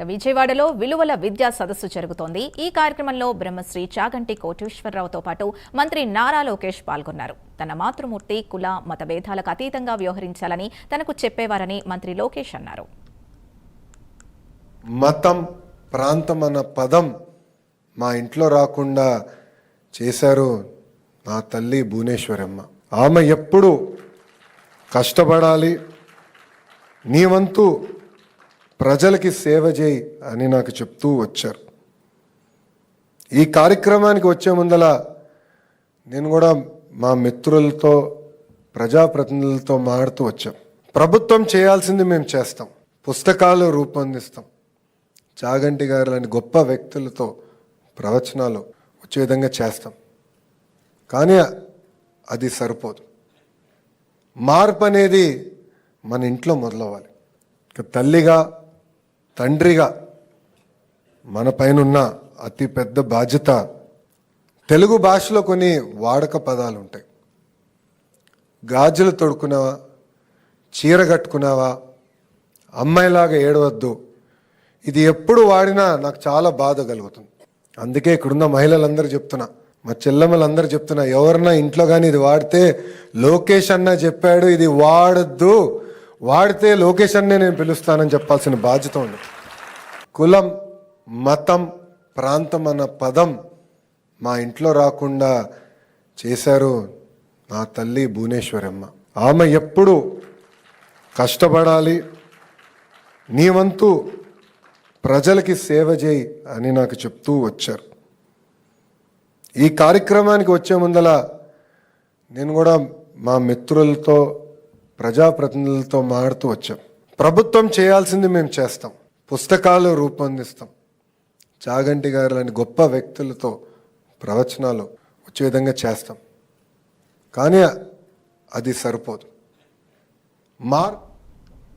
విజయవాడలో విలువల విద్యా సదస్సు జరుగుతోంది. ఈ కార్యక్రమంలో బ్రహ్మశ్రీ చాగంటి కోటేశ్వరరావుతో పాటు మంత్రి నారా లోకేష్ పాల్గొన్నారు. తన మాతృమూర్తి కుల మత భేదాలకు అతీతంగా వ్యవహరించాలని తనకు చెప్పేవారని మంత్రి లోకేష్ అన్నారు. మతం ప్రాంతం అన్న పదం మా ఇంట్లో రాకుండా చేశారు నా తల్లి భువనేశ్వరమ్మ. ఆమె ఎప్పుడు కష్టపడాలి నీ వంతు ప్రజలకి సేవ చేయి అని నాకు చెప్తూ వచ్చారు. ఈ కార్యక్రమానికి వచ్చే ముందల నేను కూడా మా మిత్రులతో ప్రజాప్రతినిధులతో మాడుతూ వచ్చాం. ప్రభుత్వం చేయాల్సింది మేము చేస్తాం. పుస్తకాలు రూపొందిస్తాం. చాగంటి గారు లాంటి గొప్ప వ్యక్తులతో ప్రవచనాలు వచ్చే విధంగా చేస్తాం. కానీ అది సరిపోదు. మార్పు అనేది మన ఇంట్లో మొదలవ్వాలి. తల్లిగా తండ్రిగా మన పైన ఉన్న అతి పెద్ద బాధ్యత తెలుగు భాషలో కొన్ని వాడక పదాలు ఉంటాయి. గాజులు తొడుకున్నావా చీర కట్టుకున్నావా? అమ్మాయిలాగా ఏడవద్దు. ఇది ఎప్పుడు వాడినా నాకు చాలా బాధ కలుగుతుంది. అందుకే ఇక్కడున్న మహిళలందరూ చెప్తున్నా మా చెల్లెమ్మలందరూ చెప్తున్నా ఎవరన్నా ఇంట్లో కానీ ఇది వాడితే లోకేష్ అన్న చెప్పాడు ఇది వాడద్దు. వాడితే లోకేష్ అన్నే నేను పిలుస్తానని చెప్పాల్సిన బాధ్యత ఉంది. కులం మతం ప్రాంతం అన్న పదం మా ఇంట్లో రాకుండా చేశారు నా తల్లి భువనేశ్వరమ్మ. ఆమె ఎప్పుడు కష్టపడాలి నీ వంతు ప్రజలకి సేవ చేయి అని నాకు చెప్తూ వచ్చారు. ఈ కార్యక్రమానికి వచ్చే ముందల నేను కూడా మా మిత్రులతో ప్రజాప్రతినిధులతో మారుతూ వచ్చాం. ప్రభుత్వం చేయాల్సింది మేము చేస్తాం. పుస్తకాలు రూపొందిస్తాం. చాగంటి గారు లాంటి గొప్ప వ్యక్తులతో ప్రవచనాలు వచ్చే విధంగా చేస్తాం. కానీ అది సరిపోదు. మార్